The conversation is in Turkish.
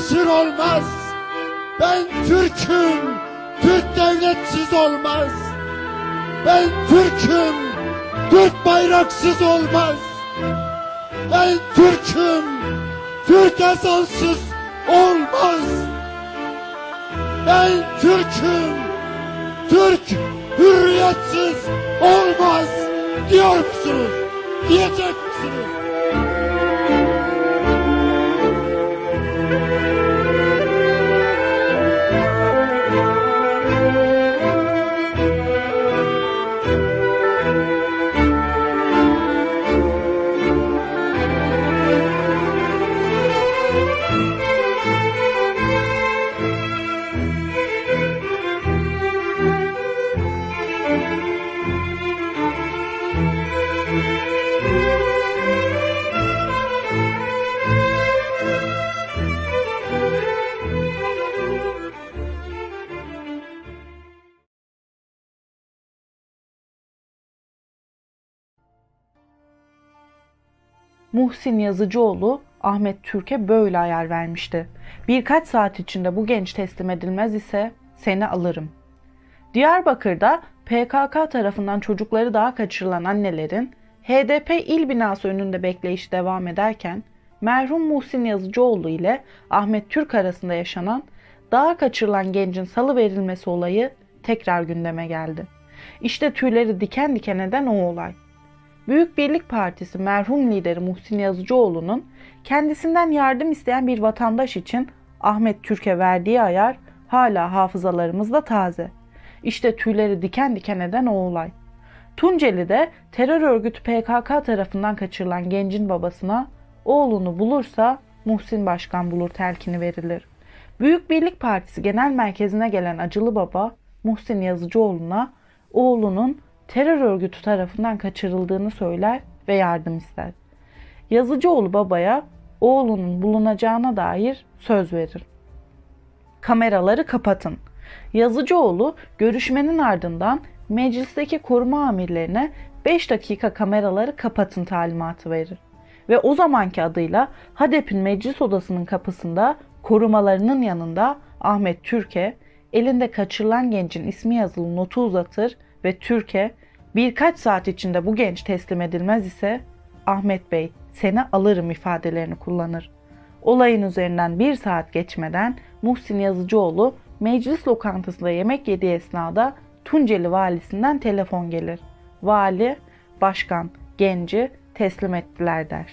olmaz. Ben Türk'üm, Türk devletsiz olmaz. Ben Türk'üm, Türk bayraksız olmaz. Ben Türk'üm, Türk esansız olmaz. Ben Türk'üm, Türk hürriyetsiz olmaz diyor musunuz? Diyecek misiniz? Muhsin Yazıcıoğlu Ahmet Türk'e böyle ayar vermişti. Birkaç saat içinde bu genç teslim edilmez ise seni alırım. Diyarbakır'da PKK tarafından çocukları daha kaçırılan annelerin HDP il binası önünde bekleyiş devam ederken merhum Muhsin Yazıcıoğlu ile Ahmet Türk arasında yaşanan daha kaçırılan gencin salı verilmesi olayı tekrar gündeme geldi. İşte tüyleri diken diken eden o olay. Büyük Birlik Partisi merhum lideri Muhsin Yazıcıoğlu'nun kendisinden yardım isteyen bir vatandaş için Ahmet Türk'e verdiği ayar hala hafızalarımızda taze. İşte tüyleri diken diken eden o olay. Tunceli'de terör örgütü PKK tarafından kaçırılan gencin babasına oğlunu bulursa Muhsin Başkan bulur telkini verilir. Büyük Birlik Partisi Genel Merkezi'ne gelen acılı baba Muhsin Yazıcıoğlu'na oğlunun terör örgütü tarafından kaçırıldığını söyler ve yardım ister. Yazıcıoğlu babaya oğlunun bulunacağına dair söz verir. Kameraları kapatın. Yazıcıoğlu görüşmenin ardından meclisteki koruma amirlerine 5 dakika kameraları kapatın talimatı verir. Ve o zamanki adıyla HADEP'in meclis odasının kapısında korumalarının yanında Ahmet Türke elinde kaçırılan gencin ismi yazılı notu uzatır ve Türke birkaç saat içinde bu genç teslim edilmez ise Ahmet Bey seni alırım ifadelerini kullanır. Olayın üzerinden bir saat geçmeden Muhsin Yazıcıoğlu meclis lokantasında yemek yediği esnada Tunceli valisinden telefon gelir. Vali, başkan, genci teslim ettiler der.